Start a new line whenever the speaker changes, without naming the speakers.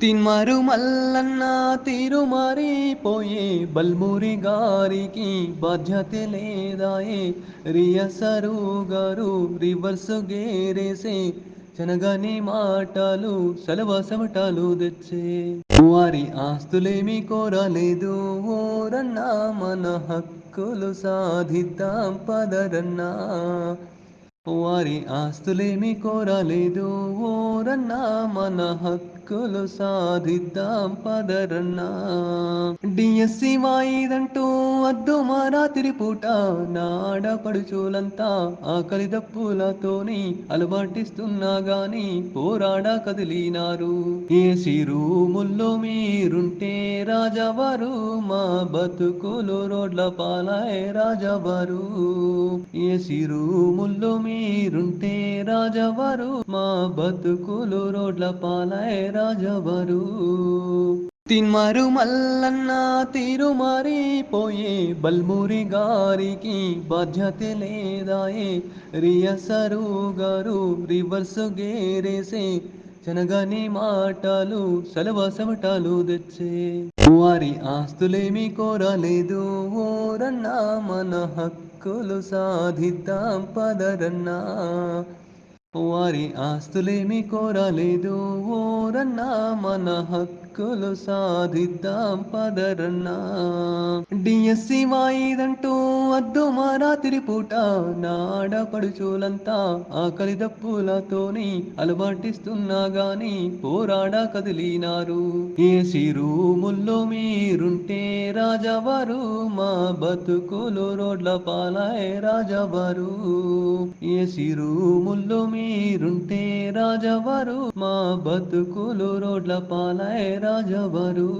తిన్మరు మల్లన్న తిరుమరిపోయే బల్మురి గారికి బాధ్యత లేదాయే. రియసరు గారు రివర్స్ గేరేసే చెనగని మాటలు సెలవ సెమటలు తెచ్చే. వారి ఆస్తులేమి కోరలేదు ఓరన్నా మన హక్కులు సాధిద్దాం పదరన్నా. వారి ఆస్తులేమి కోరలేదు. ఓరన్నా మన హక్కులు సాధిద్దాం పదరన్నా. డిఎస్సి వాయిదంటూ అద్దు మా రాత్రి పూట నాడపడుచులంతా ఆకలి దప్పులతోని అలవాటిస్తున్నా గాని పోరాడ కదిలినారు. ఏసీ రూముల్లో మీరుంటే రాజావారు మా బతుకులు రోడ్ల పాలాయ్ రాజావారు. ఏసీ రూముల్లో మీరుంటే రాజవరు మా బతుకులు రోడ్ల పాలాయ్ రాజవరు. తిన్మరు మల్లన్న తిరుమరిపోయే బల్మూరి గారికి బాధ్యత లేదాయే. రియసరు గారు రివర్స్ గేరేసే శనగని మాటలు సెలవ సెమటాలు తెచ్చే. వారి ఆస్తులేమి కోరలేదు. ఓరన్నా మన హక్కులు సాధిద్దాం పదరన్నా. వారి ఆస్తులేమి కోరలేదు. ఓరన్నా మన హక్కులు సాధిద్దాం పదరన్నా. డిఎస్సి వాయిదంటూ అద్దు మా రాత్రి పూట నాడపడుచోలంతా ఆకలి దప్పులతోని అలవాటిస్తున్నా గాని పోరాడ కదిలినారు. ఏసి రూముల్లో మీరుంటే రాజావారు మా బతుకులు రోడ్ల పాలాయ్ రాజావారు. ఏసి రూముల్లో మీరుంటే రాజావారు మా బతుకులు రోడ్ల పాలాయ్ రాజావారు.